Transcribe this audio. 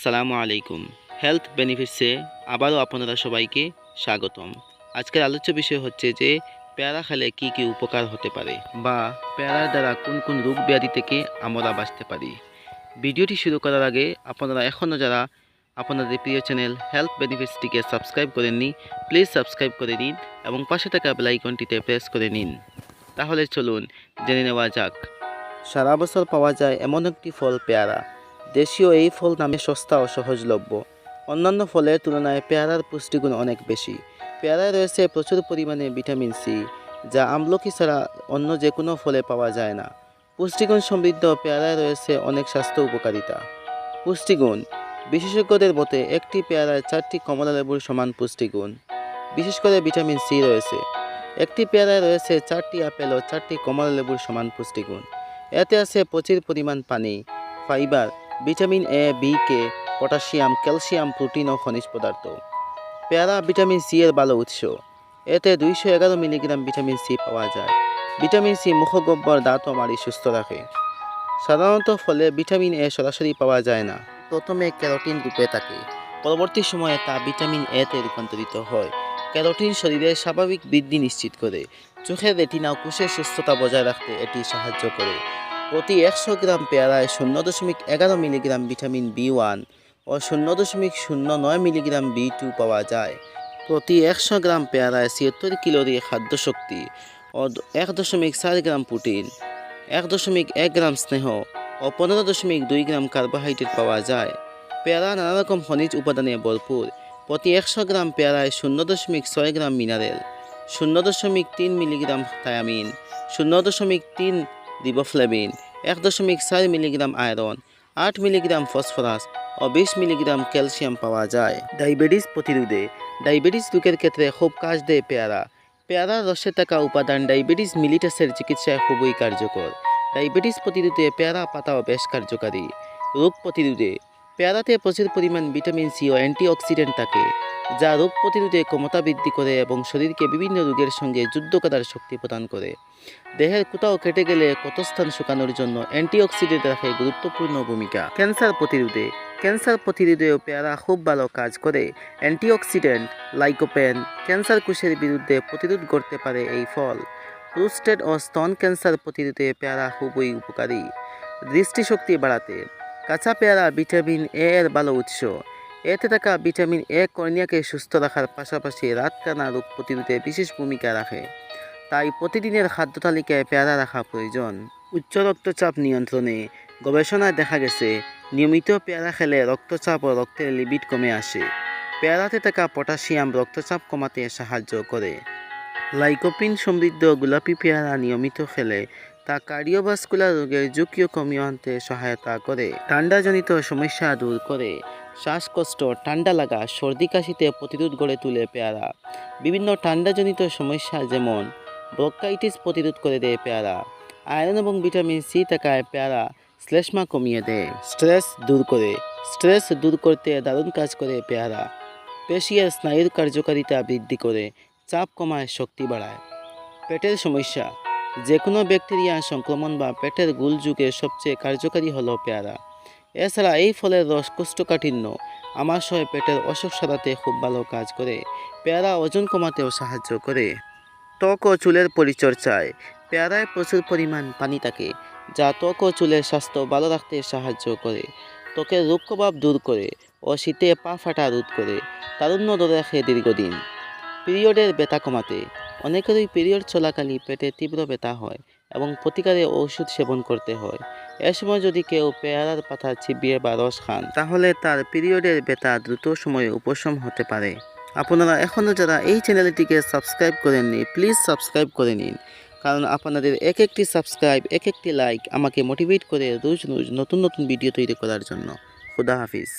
আসসালামু আলাইকুম। হেলথ বেনিফিটসে আবারও আপনারা সবাইকে স্বাগতম। আজকের আলোচ্য বিষয় হচ্ছে যে, পেয়ারা খেলে কি কি উপকার হতে পারে বা পেয়ারার দ্বারা কোন কোন রোগ ব্যাধি থেকে আমরা বাঁচতে পারি। ভিডিওটি শুরু করার আগে আপনারা এখনও যারা আপনাদের প্রিয় চ্যানেল হেলথ বেনিফিটসটিকে সাবস্ক্রাইব করেননি প্লিজ সাবস্ক্রাইব করে নিন এবং পাশে থাকা বেলাইকনটিতে প্রেস করে নিন। তাহলে চলুন জেনে নেওয়া যাক। সারা বছর পাওয়া যায় এমন একটি ফল পেয়ারা। দেশীয় এই ফল নামে সস্তা ও সহজলভ্য। অন্যান্য ফলের তুলনায় পেয়ারার পুষ্টিগুণ অনেক বেশি। পেয়ারায় রয়েছে প্রচুর পরিমাণে ভিটামিন সি, যা আমলকি ছাড়া অন্য যে কোনো ফলে পাওয়া যায় না। পুষ্টিগুণ সমৃদ্ধ পেয়ারায় রয়েছে অনেক স্বাস্থ্য উপকারিতা। পুষ্টিগুণ, বিশেষজ্ঞদের মতে একটি পেয়ারায় চারটি কমলা লেবুর সমান পুষ্টিগুণ, বিশেষ করে ভিটামিন সি রয়েছে। একটি পেয়ারায় রয়েছে চারটি আপেল ও চারটি কমলা লেবুর সমান পুষ্টিগুণ। এতে আছে প্রচুর পরিমাণ পানি, fibre vitamin A, B, K, potassium, calcium, protein ও খনিজ পদার্থ। পেয়ারা ভিটামিন সি এর ভালো উৎস। এতে দুইশো এগারো মিলিগ্রাম ভিটামিন সি পাওয়া যায়। ভিটামিন সি মুখগব্বর, দাঁত ও মাড়ি সুস্থ রাখে। সাধারণত ফলে ভিটামিন এ সরাসরি পাওয়া যায় না। প্রথমে ক্যারোটিন রূপে থাকে। পরবর্তী সময়ে তা ভিটামিন এতে রূপান্তরিত হয়। ক্যারোটিন শরীরের স্বাভাবিক বৃদ্ধি নিশ্চিত করে। চোখের রেটিনা ও কোষের সুস্থতা বজায় রাখতে এটি সাহায্য করে। প্রতি একশো গ্রাম পেয়ারায় শূন্য দশমিক এগারো মিলিগ্রাম ভিটামিন বি ওয়ান ও শূন্য দশমিক শূন্য নয় মিলিগ্রাম বি টু পাওয়া যায়। প্রতি একশো গ্রাম পেয়ারায় ছিয়াত্তর কিলোরি খাদ্য শক্তি ও এক দশমিক চার গ্রাম প্রোটিন, এক দশমিক এক গ্রাম স্নেহ ও পনেরো দশমিক দুই গ্রাম কার্বোহাইড্রেট পাওয়া যায়। পেয়ারা নানা রকম খনিজ উপাদানে ভরপুর। প্রতি একশো গ্রাম পেয়ারায় শূন্য দশমিক ছয় গ্রাম মিনারেল, শূন্য দশমিক তিন মিলিগ্রাম থায়ামিন, শূন্য দশমিক তিন রিবোফ্লেভিন এক দশমিক চার মিলিগ্রাম আয়রন, আট মিলিগ্রাম ফসফরাস ও বিশ মিলিগ্রাম ক্যালসিয়াম পাওয়া যায়। ডায়াবেটিস প্রতিরোধে ডায়াবেটিস রোগের ক্ষেত্রে খুব কাজ দেয় পেয়ারা। পেয়ারার রসে থাকা উপাদান ডায়াবেটিস মিলিটাসের চিকিৎসায় খুবই কার্যকর। ডায়াবেটিস প্রতিরোধে পেয়ারা পাতাও বেশ কার্যকারী। রোগ প্রতিরোধে পেয়ারাতে প্রচুর পরিমাণ ভিটামিন সি ও অ্যান্টিঅক্সিডেন্ট থাকে। যা রোগ প্রতিরোধে ক্ষমতা বৃদ্ধি করে এবং শরীরকে বিভিন্ন রোগের সঙ্গে যুদ্ধ করার শক্তি প্রদান করে। দেহের কোথাও কেটে গেলে ক্ষতস্থান শুকানোর জন্য অ্যান্টিঅক্সিডেন্ট রাখে গুরুত্বপূর্ণ ভূমিকা। ক্যান্সার প্রতিরোধে, ক্যান্সার প্রতিরোধেও পেয়ারা খুব ভালো কাজ করে। অ্যান্টিঅক্সিডেন্ট, লাইকোপেন, ক্যান্সার কোষের বিরুদ্ধে প্রতিরোধ করতে পারে এই ফল। প্রোস্টেট ও স্তন ক্যান্সার প্রতিরোধে পেয়ারা খুবই উপকারী। দৃষ্টিশক্তি বাড়াতে, কাঁচা পেয়ারা ভিটামিন এ এর ভালো উৎস। এতে থাকা ভিটামিন এ কর্নিয়াকে সুস্থ রাখার পাশাপাশি রাত টানা রোগ প্রতিরোধে বিশেষ ভূমিকা রাখে। তাই প্রতিদিনের খাদ্য তালিকায় পেয়ারা রাখা প্রয়োজন। উচ্চ রক্তচাপ নিয়ন্ত্রণে গবেষণায় দেখা গেছে, নিয়মিত পেয়ারা খেলে রক্তচাপ ও রক্তের লিবিড কমে আসে। পেয়ারাতে থাকা পটাশিয়াম রক্তচাপ কমাতে সাহায্য করে। লাইকোপিন সমৃদ্ধ গোলাপি পেয়ারা নিয়মিত খেলে তা কার্ডিওভাস্কুলার রোগের ঝুঁকিও কমিয়ে আনতে সহায়তা করে। ঠান্ডাজনিত সমস্যা দূর করে। শ্বাসকষ্ট, ঠান্ডা লাগা, সর্দি কাশিতে প্রতিরোধ গড়ে তুলে পেয়ারা। বিভিন্ন ঠান্ডাজনিত সমস্যা যেমন ব্রঙ্কাইটিস প্রতিরোধ করে দেয় পেয়ারা। আয়রন এবং ভিটামিন সি থাকায় পেয়ারা শ্লেষ্মা কমিয়ে দেয়। স্ট্রেস দূর করে। স্ট্রেস দূর করতে দারুণ কাজ করে পেয়ারা। পেশিয়ার স্নায়ুর কার্যকারিতা বৃদ্ধি করে, চাপ কমায়, শক্তি বাড়ায়। পেটের সমস্যা যে কোনো ব্যাকটেরিয়া, সংক্রমণ বা পেটের গুলযুগে সবচেয়ে কার্যকারী হলো পেয়ারা। এছাড়া এই ফলের রস কোষ্ঠকাঠিন্য আমাশয় পেটের অসুখ সারাতে খুব ভালো কাজ করে। পেয়ারা ওজন কমাতেও সাহায্য করে। ত্বক ও চুলের পরিচর্যায়, পেয়ারায় প্রচুর পরিমাণ পানি থাকে, যা ত্বক ও চুলের স্বাস্থ্য ভালো রাখতে সাহায্য করে। ত্বকের রোগ প্রভাব দূর করে ও শীতে পা ফাটা রোধ করে, তারুণ্য ধরে রাখে দীর্ঘদিন। পিরিয়ডের ব্যথা কমাতে অনেকেরই পিরিয়ড চলাকালীন পেটে তীব্র ব্যথা হয় এবং প্রতিকারে ঔষধ সেবন করতে হয়। এ সময় যদি কেউ পেয়ারার পাতা চিবিয়ে বা রস খান, তাহলে তার পিরিয়ডের ব্যথা দ্রুত সময়ে উপশম হতে পারে। আপনারা এখনও যারা এই চ্যানেলটিকে সাবস্ক্রাইব করেননি প্লিজ সাবস্ক্রাইব করে নিন। কারণ আপনাদের এক একটি সাবস্ক্রাইব এক একটি লাইক আমাকে মোটিভেট করে রোজ রোজ নতুন নতুন ভিডিও তৈরি করার জন্য। খুদা হাফিজ।